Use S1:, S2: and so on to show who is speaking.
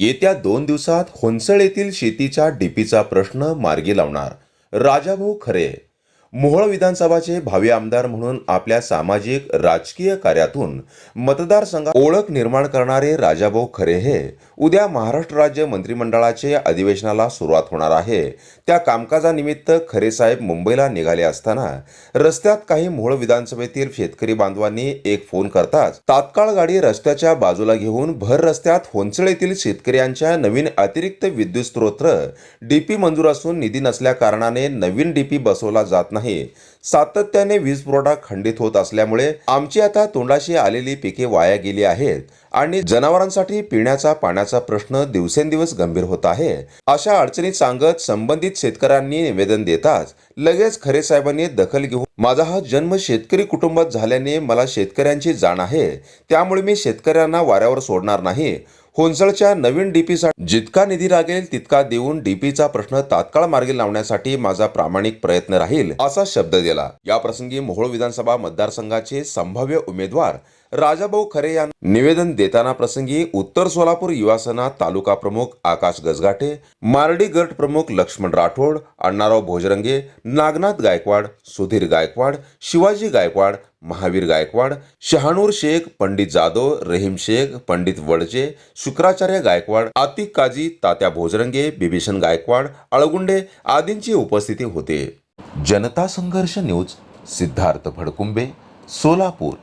S1: येत्या दोन दिवसात होनसळ येथील शेतीच्या डीपीचा प्रश्न मार्गी लावणार. राजाभाऊ खरे मोहोळ विधानसभाचे भावी आमदार म्हणून आपल्या सामाजिक राजकीय कार्यातून मतदारसंघात ओळख निर्माण करणारे राजाभाऊ खरे हे उद्या महाराष्ट्र राज्य मंत्रिमंडळाचे अधिवेशनाला सुरुवात होणार आहे. त्या कामकाजानिमित्त खरे साहेब मुंबईला निघाले असताना रस्त्यात काही मोहोळ विधानसभेतील शेतकरी बांधवांनी एक फोन करताच तात्काळ गाडी रस्त्याच्या बाजूला घेऊन भर रस्त्यात होनसळ येथील शेतकऱ्यांच्या नवीन अतिरिक्त विद्युत स्त्रोत्र डीपी मंजूर असून निधी नसल्या कारणाने नवीन डीपी बसवला जात नाही. सातत्याने वीज पुरवठा खंडित होत असल्यामुळे आमची आता तोंडाशी आलेली पिके वाया गेली आहेत. आणि जनावरांसाठी पिण्याचा पाण्याचा प्रश्न दिवसेंदिवस गंभीर होत आहे. अशा अडचणीत सांगत संबंधित शेतकऱ्यांनी निवेदन देताच लगेच खरे साहेबांनी दखल घेऊन माझा हा जन्म शेतकरी कुटुंबात झाल्याने मला शेतकऱ्यांची जाण आहे. त्यामुळे मी शेतकऱ्यांना वाऱ्यावर सोडणार नाही. होनसळच्या नवीन डीपीसाठी जितका निधी लागेल तितका देऊन डीपीचा प्रश्न तात्काळ मार्गी लावण्यासाठी माझा प्रामाणिक प्रयत्न राहील असा शब्द दिला. या प्रसंगी मोहोळ विधानसभा मतदारसंघाचे संभाव्य उमेदवार राजाभाऊ खरे यांना निवेदन देताना प्रसंगी उत्तर सोलापूर युवासेना तालुका प्रमुख आकाश गजगाटे मारडी गट प्रमुख लक्ष्मण राठोड अण्णाराव भोजरंगे नागनाथ गायकवाड सुधीर गायकवाड शिवाजी गायकवाड महावीर गायकवाड शहानूर शेख पंडित जाधव रहीम शेख पंडित वडजे शुक्राचार्य गायकवाड आतिक काजी तात्या भोजरंगे बिभीषण गायकवाड अळगुंडे आदींची उपस्थिती होते. जनता संघर्ष न्यूज सिद्धार्थ भडकुंबे सोलापूर.